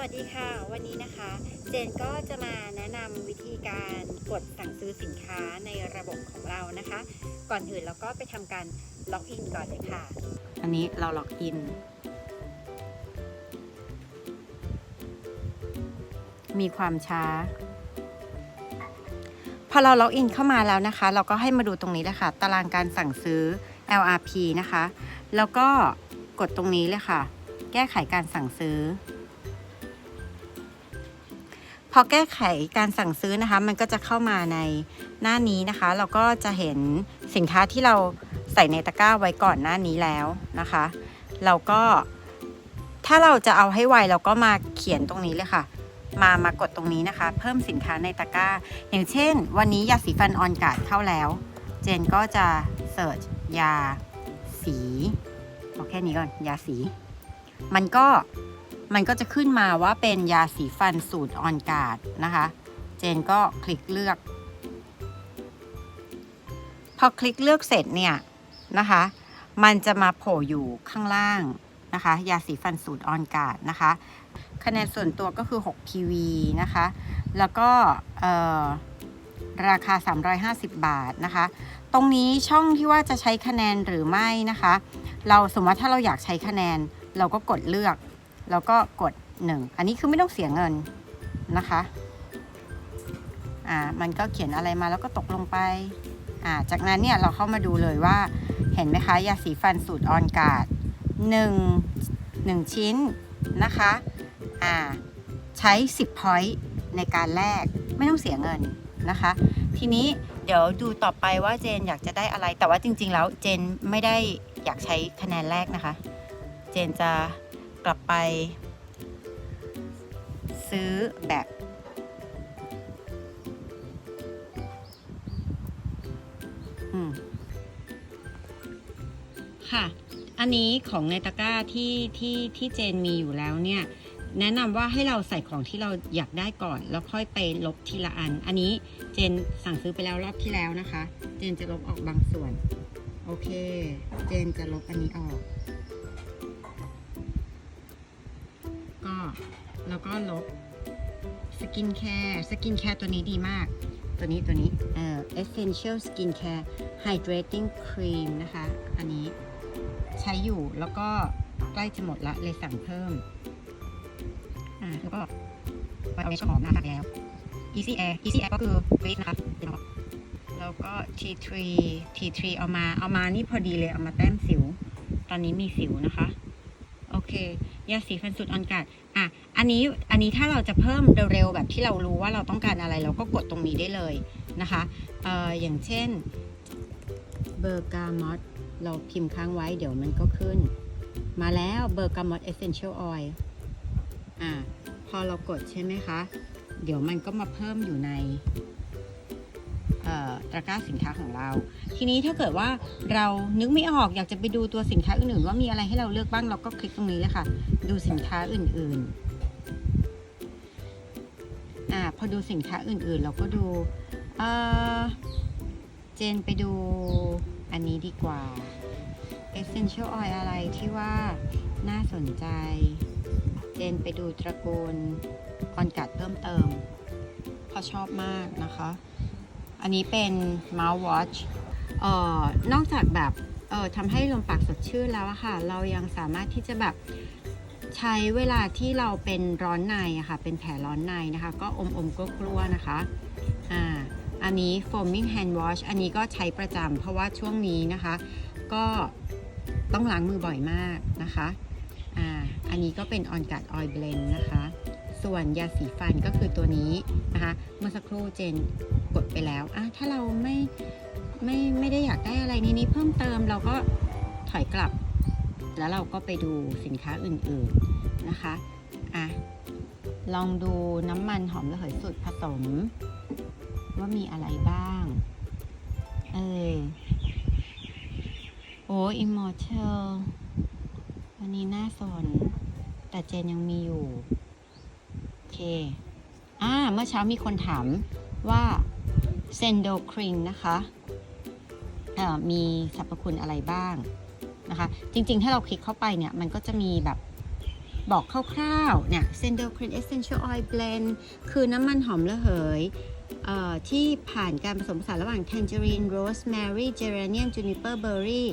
วัสดีค่ะ วันนี้นะคะ เจนก็จะมาแนะนำวิธีการกดสั่งซื้อสินค้าในระบบของเรานะคะ ก่อนอื่นเราก็ไปทำการล็อกอินก่อนเลยค่ะ อันนี้เราล็อกอิน มีความช้า พอเราล็อกอินเข้ามาแล้วนะคะ เราก็ให้มาดูตรงนี้เลยค่ะ ตารางการสั่งซื้อ LRP นะคะ แล้วก็กดตรงนี้เลยค่ะ แก้ไขการสั่งซื้อ พอแก้ไขการสั่งซื้อนะคะ มันก็จะเข้ามาในหน้านี้นะคะ เราก็จะเห็นสินค้าที่เราใส่ในตะกร้าไว้ก่อนหน้านี้แล้วนะคะ เราก็ถ้าเราจะเอาให้ไวเราก็มาเขียนตรงนี้เลยค่ะ มามากดตรงนี้นะคะ เพิ่มสินค้าในตะกร้า อย่างเช่น วันนี้ยาสีฟันออนการ์ดเข้าแล้ว เจนก็จะเสิร์ชยาสีเอาแค่นี้ก่อนยาสี มันก็ มันก็จะขึ้นมาว่าเป็นยาสีฟันสูตรออนการ์ดนะคะ เจนก็คลิกเลือก พอคลิกเลือกเสร็จเนี่ยนะคะ มันจะมาโผล่อยู่ข้างล่างนะคะ ยาสีฟันสูตรออนการ์ดนะคะ คะแนนส่วนตัวก็คือ 6 PV นะคะ แล้วก็เอ่อราคา 350 บาทนะคะ ตรงนี้ช่องที่ว่าจะใช้คะแนนหรือไม่นะคะ เราสมมติว่าถ้าเราอยากใช้คะแนนเราก็กดเลือก แล้วก็กด 1 อันนี้คือไม่ต้องเสียเงินนะคะอ่ามันก็เขียนอะไรมาแล้วก็ตกลงไปอ่าจากนั้นเนี่ยเราเข้ามาดูเลยว่าเห็นไหมคะยาสีฟันสูตรออนการ์ด1 1ชิ้นนะคะอ่าใช้ 10 point ในการแลกไม่ต้องเสียเงินนะคะ ทีนี้เดี๋ยวดูต่อไปว่าเจนอยากจะได้อะไรแต่ว่าจริง ๆ แล้วเจนไม่ได้อยากใช้คะแนนแรกนะคะ เจนจะ กลับไป ซื้อแบบอืมค่ะ อันนี้ของในตะกร้าที่ที่ที่เจนมีอยู่แล้วเนี่ย แนะนำว่าให้เราใส่ของที่เราอยากได้ก่อน แล้วค่อยไปลบทีละอัน อันนี้เจนสั่งซื้อไปแล้วรอบที่แล้วนะคะ เจนจะลบออกบางส่วน โอเค เจนจะลบอันนี้ออก แล้วก็ลบสกินแคร์สกินแคร์ตัวนี้ดีมาก ตัวนี้ตัวนี้เอ่อ essential skin care hydrating cream นะคะ อันนี้ใช้อยู่แล้วก็ใกล้จะหมดละเลยสั่งเพิ่ม อ่าแล้วก็ไปเอาในช่องหอมหน้าแล้ว easy air easy air ก็คือเวทนะคะแล้วก็ T3 T3 เอามาเอามานี่พอดีเลยเอามาแต้มสิว ตอนนี้มีสิวนะคะ โอเค ยาสีฟันสูตรออนการ์ดอะอันนี้อันนี้ถ้าเราจะเพิ่มเร็วๆแบบที่เรารู้ว่าเราต้องการอะไรเราก็กดตรงนี้ได้เลยนะคะเอ่ออย่างเช่นเบอร์กามอตเราพิมพ์ค้างไว้เดี๋ยวมันก็ขึ้น มาแล้วเบอร์กามอตเอเซนเชียลออยล์อะพอเรากดใช่ไหมคะ เดี๋ยวมันก็มาเพิ่มอยู่ใน ตะกร้าสินค้าของเรา ทีนี้ถ้าเกิดว่าเรานึกไม่ออกอยากจะไปดูตัวสินค้าอื่นๆ ว่ามีอะไรให้เราเลือกบ้างเราก็คลิกตรงนี้เลยค่ะ ดูสินค้าอื่นๆอ่าพอดูสินค้าอื่นๆ เราก็ดูเออเจนไปดูอันนี้ดีกว่า essential oil อะไรที่ว่าน่าสนใจ เจนไปดูตระกูลคอนกัดเพิ่มเติมเพราะชอบมากนะคะ อันนี้เป็น mouthwash เอ่อนอกจากแบบเอ่อทำให้ลมปากสดชื่นแล้วค่ะ เรายังสามารถที่จะแบบใช้เวลาที่เราเป็นร้อนในอะค่ะ เป็นแผลร้อนในนะคะ ก็อมอมๆก็กลัวๆนะคะ อ่า อันนี้ foaming hand wash อันนี้ก็ใช้ประจำเพราะว่าช่วงนี้นะคะ ก็ต้องล้างมือบ่อยมากนะคะ อ่า อันนี้ก็เป็น on guard oil blend นะคะ ส่วนยาสีฟันก็คือตัวนี้นะคะเมื่อสักครู่เจนกดไปแล้วอะถ้าเราไม่ไม่ไม่ได้อยากได้อะไรในนี้เพิ่มเติมเราก็ถอยกลับ แล้วเราก็ไปดูสินค้าอื่นๆนะคะอะลองดูน้ำมันหอมระเหยสูตรผสม ว่ามีอะไรบ้าง เออโอ้ Immortal อันนี้น่าสน แต่เจนยังมีอยู่ เค อ่า เมื่อเช้ามีคนถามว่าเซนโดคริงนะคะมีสรรพคุณอะไรบ้างนะคะ จริงๆ ถ้าเราคลิกเข้าไปเนี่ย มันก็จะมีแบบบอกคร่าวๆ เนี่ย s e n d o c r i n Essential Oil Blend คือน้ำมันหอมระเหยที่ผ่านการผสมผสานระหว่าง Tangerine Rosemary Geranium Juniper Berry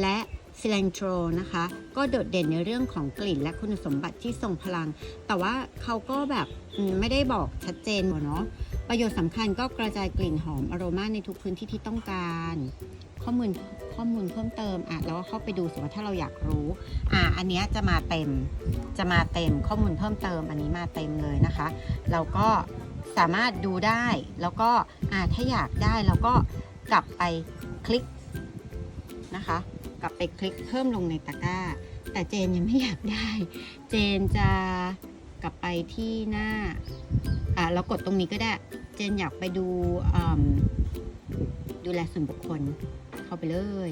และ Cilantro นะคะ ก็โดดเด่นในเรื่องของกลิ่นและคุณสมบัติที่ทรงพลัง แต่ว่าเขาก็แบบไม่ได้บอกชัดเจนเนาะประโยชน์สำคัญก็กระจายกลิ่นหอมอโรมาในทุกพื้นที่ที่ต้องการข้อมูลข้อมูลเพิ่มเติมอะแล้วก็เข้าไปดูสิว่าถ้าเราอยากรู้อะอันนี้จะมาเต็มจะมาเต็มข้อมูลเพิ่มเติม อันนี้มาเต็มเลยนะคะ เราก็สามารถดูได้แล้วก็อะถ้าอยากได้เราก็กลับไปคลิกนะคะ กลับไปคลิกเพิ่มลงในตะกร้า แต่เจนยังไม่อยากได้ เจนจะกลับไปที่หน้าอะเรากดตรงนี้ก็ได้ เจนอยากไปดูดูแลส่วนบุคคลเข้าไปเลย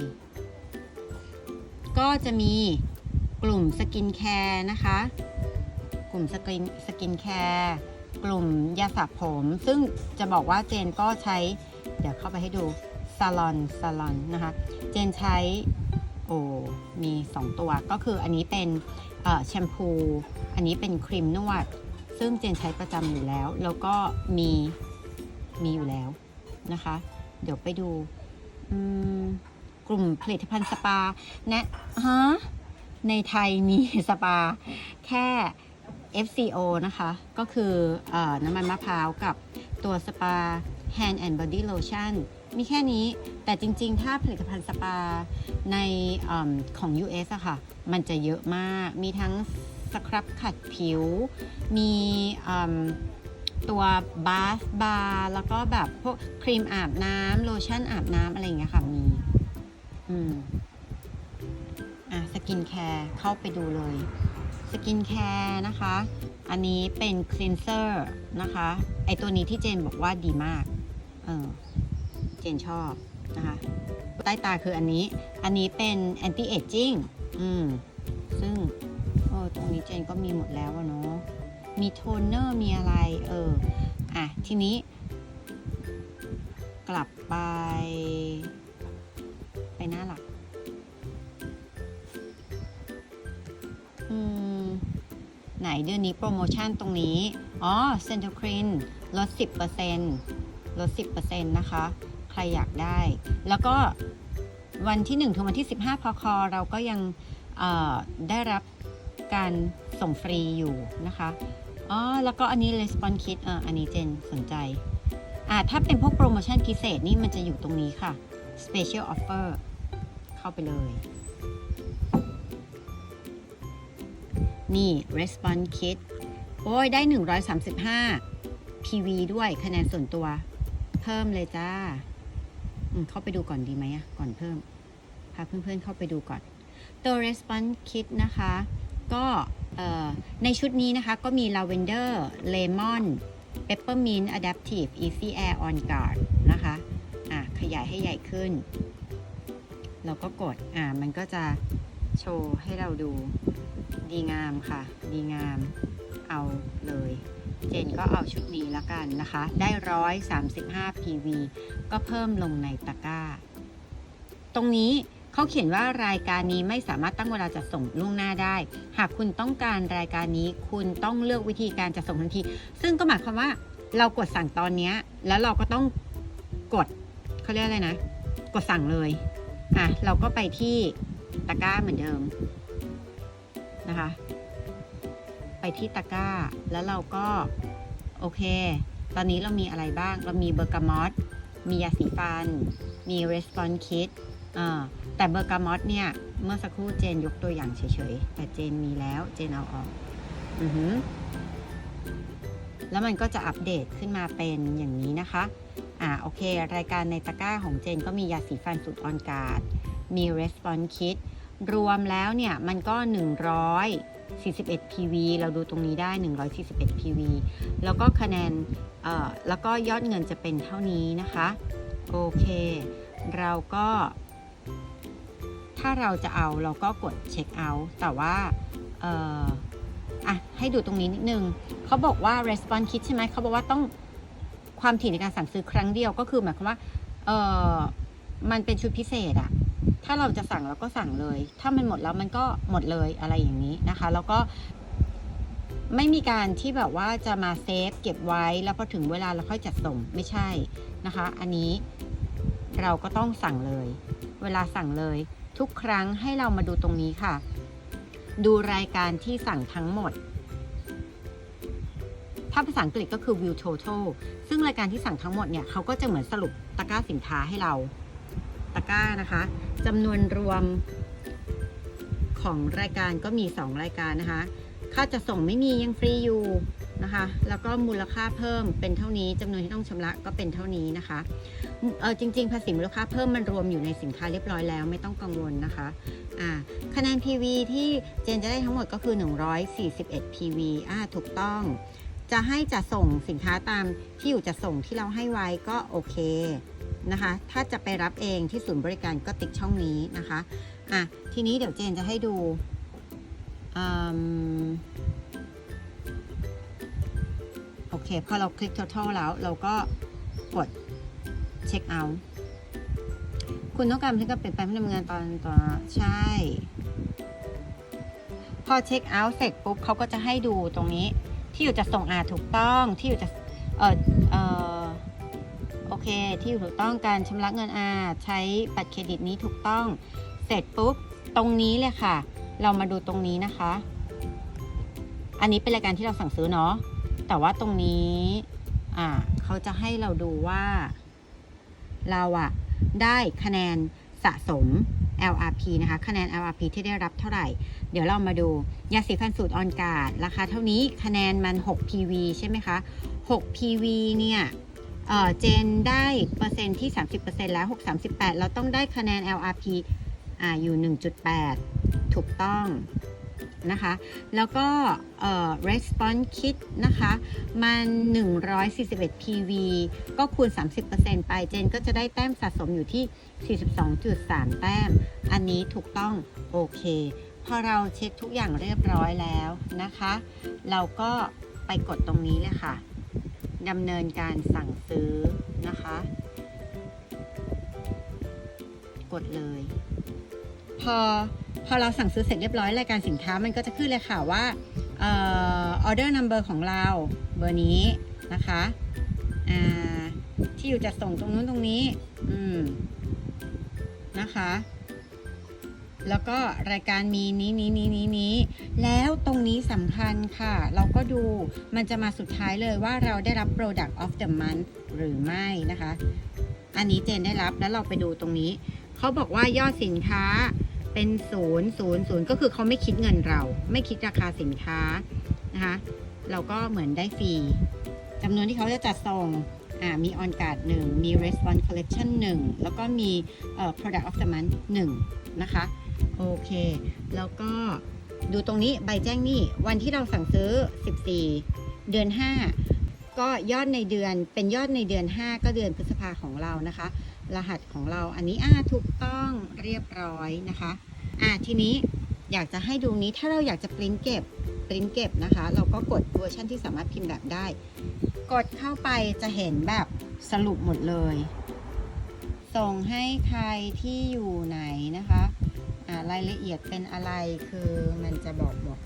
ก็จะมีกลุ่มสกินแคร์นะคะ กลุ่มสกินสกินแคร์กลุ่มยาสระผม ซึ่งจะบอกว่าเจนก็ใช้ เดี๋ยวเข้าไปให้ดูซาลอนซาลอนนะคะ เจนใช้ โอ้มี 2 ตัวก็คืออันนี้เป็นแชมพู อันนี้เป็นครีมนวด ซึ่งเจนใช้ประจำอยู่แล้ว แล้วก็มีมีอยู่แล้วนะคะ เดี๋ยวไปดูกลุ่มผลิตภัณฑ์สปาแนะฮะในไทยมีสปาแค่ FCO นะคะ ก็คือเออน้ำมันมะพร้าวกับตัวสปา Hand and Body Lotion มีแค่นี้ แต่จริงๆ ถ้าผลิตภัณฑ์สปาในอของ US อะค่ะ มันจะเยอะมาก มีทั้งสครับขัดผิว มีตัวบาสบาร์แล้วก็แบบพวกครีมอาบน้ำโลชั่นอาบน้ำอะไรอย่างเงี้ยค่ะ มี อืม อะ สกินแคร์เข้าไปดูเลย สกินแคร์นะคะ อันนี้เป็นคลีนเซอร์นะคะ ไอตัวนี้ที่เจนบอกว่าดีมาก เออ จนชอบนะคะใต้ตาคืออันนี้ อันนี้เป็น anti aging อืมซึ่งเออตรงนี้เจนก็มีหมดแล้วเนาะมีโทนเนอร์มีอะไร เออ อะ ทีนี้ กลับไป ไปหน้าหลัก อืม ไหนเดือนนี้โปรโมชั่นตรงนี้ อ๋อเซน t ครีนลด 10%ลด 10%นะคะ รอยากได้ แล้วก็วันที่ 1 ถึงวันที่ 15 พคเราก็ยังได้รับการส่งฟรีอยู่นะคะอ๋อแล้วก็อันนี้ Response Kit เอออันนี้เจนสนใจอ่าถ้าเป็นพวกโปรโมชั่นพิเศษนี่มันจะอยู่ตรงนี้ค่ะ Special Offer เข้าไปเลย นี่ Response Kit โอ้ย ได้ 135 PV ด้วยคะแนนส่วนตัว เพิ่มเลยจ้า เข้าไปดูก่อนดีไหมอะก่อนเพิ่ม พาเพื่อนๆเข้าไปดูก่อน ตัว Response Kit นะคะ ก็ในชุดนี้นะคะ ก็มี Lavender Lemon Peppermint Adaptive Easy Air On Guard นะคะอะขยายให้ใหญ่ขึ้น เราก็กดอ่ามันก็จะโชว์ให้เราดูดีงามค่ะ ดีงามเอาเลย เจนก็เอาชุดนี้ละกันนะคะ ได้ร้อยสามสิบห้า PV ก็เพิ่มลงในตะกร้า ตรงนี้เขาเขียนว่ารายการนี้ไม่สามารถตั้งเวลาจัดส่งล่วงหน้าได้ หากคุณต้องการรายการนี้คุณต้องเลือกวิธีการจัดส่งทันที ซึ่งก็หมายความว่าเรากดสั่งตอนนี้แล้วเราก็ต้องกดเขาเรียกอะไรนะ กดสั่งเลยอะเราก็ไปที่ตะกร้าเหมือนเดิมนะคะ ที่ตะกร้า แล้วเราก็โอเค ตอนนี้เรามีอะไรบ้าง เรามีเบอร์กามอตมียาสีฟัน มี Response Kit อ่าแต่เบอร์กามอตเนี่ย เมื่อสักครู่เจนยกตัวอย่างเฉยๆ แต่เจนมีแล้วเจนเอาออกอือหือแล้วมันก็จะอัปเดตขึ้นมาเป็นอย่างนี้นะคะ อ่าโอเค รายการในตะกร้าของเจนก็มียาสีฟันสูตรออนการ์ด มี Response Kit รวมแล้วเนี่ยมันก็ 141 PV เราดูตรงนี้ได้ 141 PV แล้วก็คะแนนแล้วก็ยอดเงินจะเป็นเท่านี้นะคะ โอเค เราก็ ถ้าเราจะเอาเราก็กดเช็คเอาท์แต่ว่าเอ่ออะให้ดูตรงนี้นิดนึงเขาบอกว่า response kit ใช่ไหมเขาบอกว่าต้องความถี่ในการสั่งซื้อครั้งเดียวก็คือหมายความว่าเออมันเป็นชุดพิเศษอะ ถ้าเราจะสั่งเราก็สั่งเลย ถ้ามันหมดแล้วมันก็หมดเลยอะไรอย่างนี้นะคะ แล้วก็ไม่มีการที่แบบว่าจะมาเซฟเก็บไว้แล้วพอถึงเวลาเราค่อยจัดส่งไม่ใช่นะคะ อันนี้เราก็ต้องสั่งเลย เวลาสั่งเลย ทุกครั้งให้เรามาดูตรงนี้ค่ะ ดูรายการที่สั่งทั้งหมด ถ้าภาษาอังกฤษก็คือ view total ซึ่งรายการที่สั่งทั้งหมดเนี่ยเขาก็จะเหมือนสรุปตะกร้าสินค้าให้เรา ตะกร้านะคะจำนวนรวมของรายการก็มี 2 รายการนะคะ ค่าจะส่งไม่มียังฟรีอยู่นะคะ แล้วก็มูลค่าเพิ่มเป็นเท่านี้จำนวนที่ต้องชำระก็เป็นเท่านี้นะคะเออจริง ๆ ภาษีมูลค่าเพิ่มมันรวมอยู่ในสินค้าเรียบร้อยแล้วไม่ต้องกังวลนะคะอ่าคะแนน PV ที่เจนจะได้ทั้งหมดก็คือ 141 PV อ่าถูกต้อง จะให้จะส่งสินค้าตามที่อยู่จะส่งที่เราให้ไว้ก็โอเค นะคะ ถ้าจะไปรับเองที่ศูนย์บริการก็ติ๊กช่องนี้นะคะอะทีนี้เดี๋ยวเจนจะให้ดูอโอเค พอเราคลิก total แล้ว เราก็กด check out คุณต้องการที่จะเปลี่ยนแปลงผู้ดำเนินงานตอนตอนใช่ พอเช็คเอาท์เสร็จปุ๊บเขาก็จะให้ดูตรงนี้ที่อยู่จะส่งอาถูกต้องที่อยู่จะเออ เคที่อยู่ถูกต้องการชำระเงินอาใช้บัตรเครดิตนี้ถูกต้อง เสร็จปุ๊บ ตรงนี้เลยค่ะ เรามาดูตรงนี้นะคะ อันนี้เป็นรายการที่เราสั่งซื้อเนาะแต่ว่าตรงนี้อ่าเขาจะให้เราดูว่า เราอะได้คะแนนสะสม LRP นะคะ คะแนน LRP ที่ได้รับเท่าไหร่ เดี๋ยวเรามาดู ยาสีฟันสูตรออนการ์ดราคาเท่านี้ คะแนนมัน 6 PV ใช่ไหมคะ 6 PV เนี่ย เออเจนได้เปอร์เซ็นต์ที่ 30%แล้ว 6 38 เราต้องได้คะแนน LRP อ่าอยู่ 1.8 ถูกต้องนะคะ แล้วก็เออ response kit นะคะ มัน 141 PV ก็คูณ 30%ไป เจนก็จะได้แต้มสะสมอยู่ที่ 42.3 แต้ม อันนี้ถูกต้องโอเค พอเราเช็คทุกอย่างเรียบร้อยแล้วนะคะ เราก็ไปกดตรงนี้เลยค่ะ ดำเนินการสั่งซื้อนะคะ กดเลย พอพอเราสั่งซื้อเสร็จเรียบร้อยรายการสินค้ามันก็จะขึ้นเลยค่ะว่าออเดอร์นัมเบอร์ของเราเบอร์นี้นะคะที่อยู่จะส่งตรงนู้นตรงนี้ อืมนะคะ แล้วก็รายการมีนี้นี้นี้นี้นี้แล้วตรงนี้สำคัญค่ะ เราก็ดูมันจะมาสุดท้ายเลยว่าเราได้รับ Product of the Month หรือไม่นะคะ อันนี้เจนได้รับแล้วเราไปดูตรงนี้ เขาบอกว่ายอดสินค้าเป็นศูนย์ศูนย์ศูนย์ก็คือเขาไม่คิดเงินเรา ไม่คิดราคาสินค้านะคะ เราก็เหมือนได้ฟรีจำนวนที่เขาจะจัดส่งอ่ามี on card 1มี response collection 1 แล้วก็มี product of the month 1 นะคะ โอเค แล้วก็ดูตรงนี้ใบแจ้งหนี้วันที่เราสั่งซื้อ 14 เดือน 5 ก็ยอดในเดือนเป็นยอดในเดือน 5 ก็เดือนพฤษภาของเรานะคะ รหัสของเราอันนี้อ่าถูกต้องเรียบร้อยนะคะอ่าทีนี้อยากจะให้ดูนี้ถ้าเราอยากจะปริ้นเก็บปริ้นเก็บนะคะ เราก็กดเวอร์ชันที่สามารถพิมพ์แบบได้ กดเข้าไปจะเห็นแบบสรุปหมดเลย ส่งให้ใครที่อยู่ไหน รายละเอียดเป็นอะไรคือมันจะบอกหมด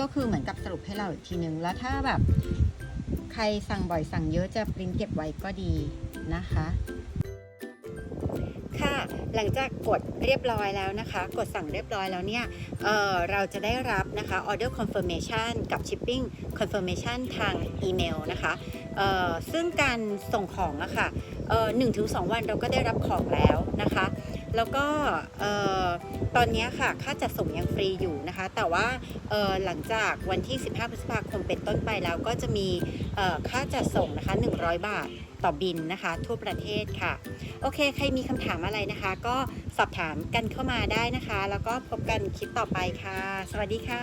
ก็คือเหมือนกับสรุปให้เราอีกทีนึง แล้วถ้าแบบใครสั่งบ่อยสั่งเยอะจะปริ้นเก็บไว้ก็ดีนะคะ ค่ะ หลังจากกดเรียบร้อยแล้วนะคะ กดสั่งเรียบร้อยแล้วเนี่ยเเราจะได้รับนะคะ order confirmation กับ shipping confirmation ทางอีเมลนะคะ ซึ่งการส่งของอะค่ะหนึ่งถึงสองวันเราก็ได้รับของแล้วนะคะ แล้วก็ตอนนี้ค่ะค่าจัดส่งยังฟรีอยู่นะคะ แต่ว่าหลังจากวันที่ 15 พฤษภาคมเป็นต้นไปแล้วก็จะมีค่าจัดส่งนะคะ 100 บาทต่อบินนะคะ ทั่วประเทศค่ะ โอเค ใครมีคำถามอะไรนะคะ ก็สอบถามกันเข้ามาได้นะคะ แล้วก็พบกันคลิปต่อไปค่ะ สวัสดีค่ะ